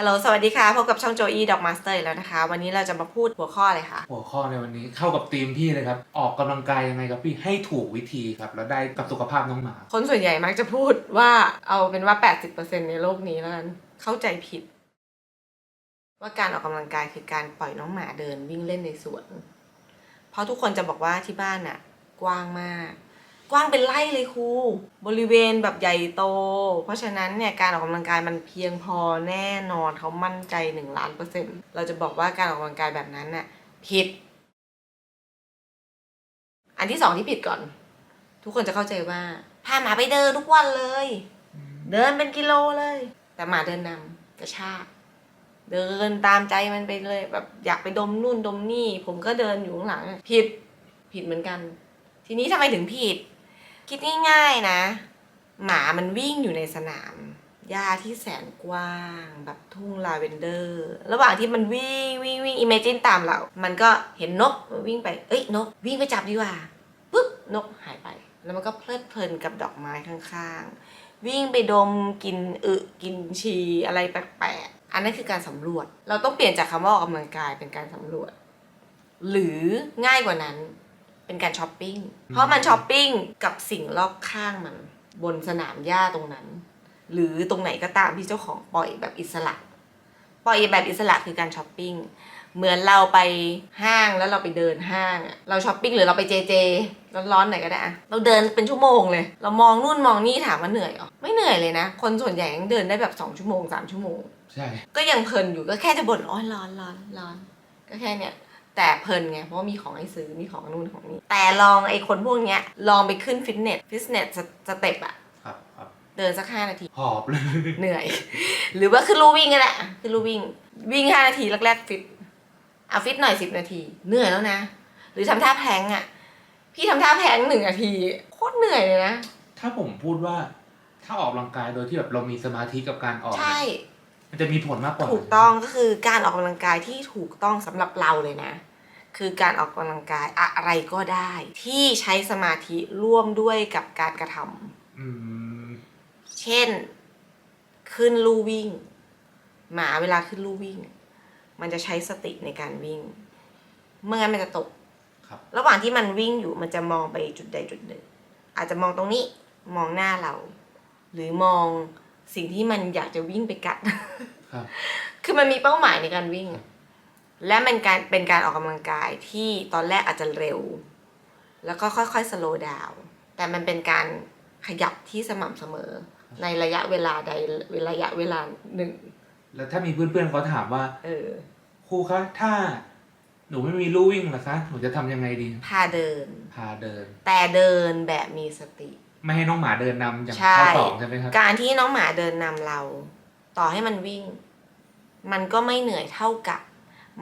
ฮัลโหล สวัสดีค่ะ พบกับช่องโจอี้ดอกมาสเตอร์แล้วนะคะ วันนี้เราจะมาพูดหัวข้ออะไรคะ หัวข้อในวันนี้เข้ากับธีมพี่เลยครับ ออกกำลังกายยังไงครับพี่ ให้ถูกวิธีครับ แล้วได้กับสุขภาพน้องหมา คนส่วนใหญ่มักจะพูดว่าเอาเป็นว่า 80%ในโลกนี้แล้วกัน เข้าใจผิด ว่าการออกกำลังกายคือการปล่อยน้องหมาเดินวิ่งเล่นในสวน เพราะทุกคนจะบอกว่าที่บ้านน่ะกว้างมาก กว้างเป็นไร่เลยครูบริเวณแบบใหญ่โต เพราะฉะนั้นเนี่ยการออกกำลังกายมันเพียงพอแน่นอนเขามั่นใจหนึ่งล้านเปอร์เซ็นต์เราจะบอกว่าการออกกำลังกายแบบนั้นน่ะผิด อันที่สองที่ผิดก่อน ทุกคนจะเข้าใจว่าพาหมาไปเดินทุกวันเลย เดินเป็นกิโลเลย แต่หมาเดินนำกระชากเดินตามใจมันไปเลย แบบอยากไปดมนู่นดมนี่ ผมก็เดินอยู่ข้างหลังผิดผิดเหมือนกัน ทีนี้ทำไมถึงผิด คิดง่ายๆนะ หมามันวิ่งอยู่ในสนามหญ้าที่แสนกว้างแบบทุ่งลาเวนเดอร์ ระหว่างที่มันวิ่งวิ่งวิ่งอิมเมจินตามเรา มันก็เห็นนกวิ่งไป เอ้ยนก วิ่งไปจับดีกว่าปุ๊บนกหายไป แล้วมันก็เพลิดเพลินกับดอกไม้ข้างๆ วิ่งไปดมกินอึกินฉี่อะไรแปลกๆ อันนั้นคือการสำรวจ เราต้องเปลี่ยนจากคำว่าออกกำลังกายเป็นการสำรวจ หรือง่ายกว่านั้น เป็นการช้อปปิ้ง เพราะมันช้อปปิ้งกับสิ่งรอบข้างมัน บนสนามหญ้าตรงนั้น หรือตรงไหนก็ตามที่เจ้าของปล่อยแบบอิสระ ปล่อยแบบอิสระคือการช้อปปิ้ง เหมือนเราไปห้างแล้วเราไปเดินห้างอะเราช้อปปิ้งหรือเราไปเจเจร้อนๆหน่อยก็ได้อะเราเดินเป็นชั่วโมงเลย เรามองนู่นมองนี่ถามว่าเหนื่อยเหรอไม่เหนื่อยเลยนะ คนส่วนใหญ่ยังเดินได้แบบสองชั่วโมงสามชั่วโมง ใช่ ก็ยังเพลินอยู่ก็แค่จะบ่นอ๋อร้อนร้อนร้อนก็แค่เนี้ย แต่เพลินไงเพราะว่ามีของให้ซื้อมีของนู่นของนี่แต่ลองไอ้คนพวกเนี้ยลองไปขึ้นฟิตเนสฟิตเนสสเต็ปอะครับครับเดินสักห้านาที หอบเลย เหนื่อย หรือว่าขึ้นลู่วิ่งก็ได้อะขึ้นลู่วิ่ง วิ่งห้านาทีแรกๆฟิตเอาฟิตหน่อยสิบนาที เหนื่อยแล้วนะ หรือทำท่าแพลงก์อะพี่ทำท่าแพลงก์หนึ่งนาทีโคตรเหนื่อยเลยนะ ถ้าผมพูดว่า ถ้าออกกำลังกายโดยที่แบบเรามีสมาธิกับการออกใช่เนี่ยมันจะมีผลมากกว่า ถูกต้องก็คือการออกกำลังกายที่ถูกต้องสำหรับเราเลยนะ คือการออกกำลังกายอะไรก็ได้ ที่ใช้สมาธิร่วมด้วยกับการกระทำอืมเช่น ขึ้นลู่วิ่ง หมาเวลาขึ้นลู่วิ่ง มันจะใช้สติในการวิ่งเมื่องั้นมันจะตก ครับ ระหว่างที่มันวิ่งอยู่มันจะมองไปจุดใดจุดหนึ่ง อาจจะมองตรงนี้มองหน้าเรา หรือมองสิ่งที่มันอยากจะวิ่งไปกัด ครับ คือมันมีเป้าหมายในการวิ่งอะ และมันการเป็นการออกกำลังกายที่ตอนแรกอาจจะเร็ว แล้วก็ค่อยๆสโลว์ดาวแต่มันเป็นการขยับที่สม่ำเสมอ ในระยะเวลาใดระยะเวลาหนึ่ง แล้วถ้ามีเพื่อนๆเขาถามว่า เออ ครูคะถ้าหนูไม่มีลู่วิ่งล่ะคะ หนูจะทำยังไงดี พาเดิน พาเดิน แต่เดินแบบมีสติ ไม่ให้น้องหมาเดินนำอย่างใช่ ข้อสองใช่ไหมครับ การที่น้องหมาเดินนำเรา ต่อให้มันวิ่ง มันก็ไม่เหนื่อยเท่ากับ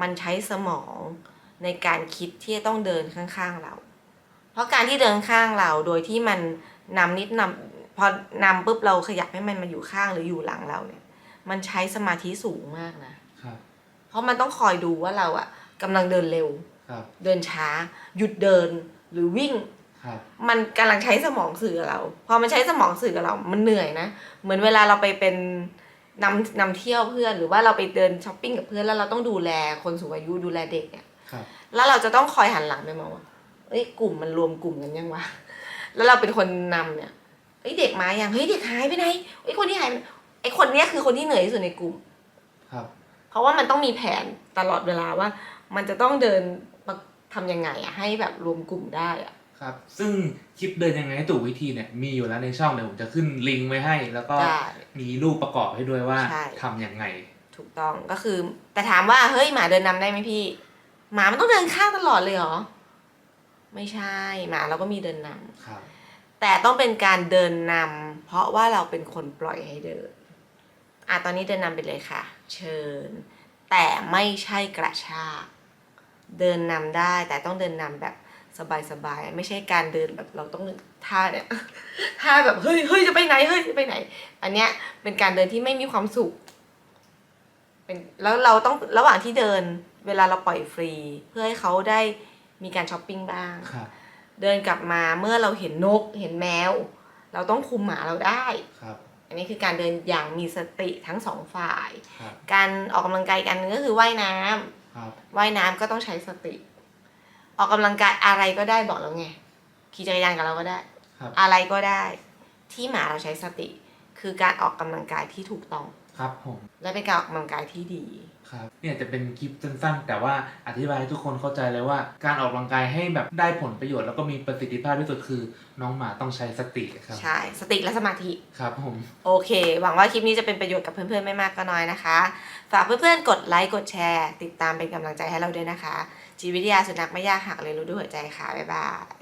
มันใช้สมองในการคิดที่จะต้องเดินข้างๆเรา เพราะการที่เดินข้างเราโดยที่มันนำนิดนำพอนำปุ๊บเราขยับให้มันมาอยู่ข้างหรืออยู่หลังเราเนี่ย มันใช้สมาธิสูงมากนะครับเพราะมันต้องคอยดูว่าเราอะกำลังเดินเร็วครับเดินช้า หยุดเดินหรือวิ่งครับมันกำลังใช้สมองสื่อกับเรา พอมันใช้สมองสื่อกับเรา มันเหนื่อยนะ เหมือนเวลาเราไปเป็น นำนำเที่ยวเพื่อนหรือว่าเราไปเดินช้อปปิ้งกับเพื่อนแล้วเราต้องดูแลคนสูงอายุดูแลเด็กเนี่ยครับ แล้วเราจะต้องคอยหันหลังไปมองว่าเอ้ยกลุ่มมันรวมกลุ่มกันยังวะแล้วเราเป็นคนนำเนี่ยเอ้ยเด็กมายังเฮ้ยเด็กหายไปไหนเอ้ยคนที่หายไปไหนไอ้คนเนี้ยคือคนที่เหนื่อยที่สุดในกลุ่ม ครับ เพราะว่ามันต้องมีแผนตลอดเวลาว่า มันจะต้องเดินมาทำยังไงอะให้แบบรวมกลุ่มได้อะ ครับ ซึ่งคลิปเดินยังไงให้ถูกวิธีเนี่ยมีอยู่แล้วในช่องเดี๋ยวผมจะขึ้นลิงก์ไว้ให้ แล้วก็ได้ มีรูปประกอบให้ด้วยว่าใช่ ทำยังไง ถูกต้องก็คือ แต่ถามว่าเฮ้ยหมาเดินนำได้ไหมพี่ หมามันต้องเดินข้างตลอดเลยเหรอ ไม่ใช่หมาเราก็มีเดินนำครับ แต่ต้องเป็นการเดินนำเพราะว่าเราเป็นคนปล่อยให้เดินอะตอนนี้เดินนำไปเลยค่ะ เชิญ แต่ไม่ใช่กระชากเดินนำได้แต่ต้องเดินนำแบบ สบายๆไม่ใช่การเดินแบบเราต้องท่าเนี่ยท่าแบบเฮ้ยเฮ้ยจะไปไหนเฮ้ยจะไปไหน อันเนี้ยเป็นการเดินที่ไม่มีความสุข เป็นแล้วเราต้องระหว่างที่เดิน เวลาเราปล่อยฟรี เพื่อให้เขาได้มีการช้อปปิ้งบ้างครับเดินกลับมาเมื่อเราเห็นนกเห็นแมว เราต้องคุมหมาเราได้ครับอันนี้คือการเดินอย่างมีสติทั้งสองฝ่ายครับการออกกำลังกายอีกอันหนึงก็คือว่ายน้ำครับว่ายน้ำก็ต้องใช้สติ ออกกำลังกายอะไรก็ได้บอกแล้วไงขี่จักรยานกับเราก็ได้ ครับ อะไรก็ได้ ที่หมาเราใช้สติ คือการออกกำลังกายที่ถูกต้อง ครับผมและเป็นการออกกำลังกายที่ดี ครับเนี่ยจะเป็นคลิปสั้นๆ แต่ว่าอธิบายให้ทุกคนเข้าใจเลยว่า การออกกำลังกายให้แบบได้ผลประโยชน์แล้วก็มีประสิทธิภาพที่สุดคือ น้องหมาต้องใช้สติครับใช่สติและสมาธิ ครับผม โอเค หวังว่าคลิปนี้จะเป็นประโยชน์กับเพื่อนๆ ไม่มากก็น้อยนะคะ ฝากเพื่อนๆ กดไลค์ กดแชร์ ติดตามเป็นกำลังใจให้เราด้วยนะคะ จีวิทยาสุนัขไม่ยากหักเลยรู้ด้วยหัวใจค่ะ บ๊ายบาย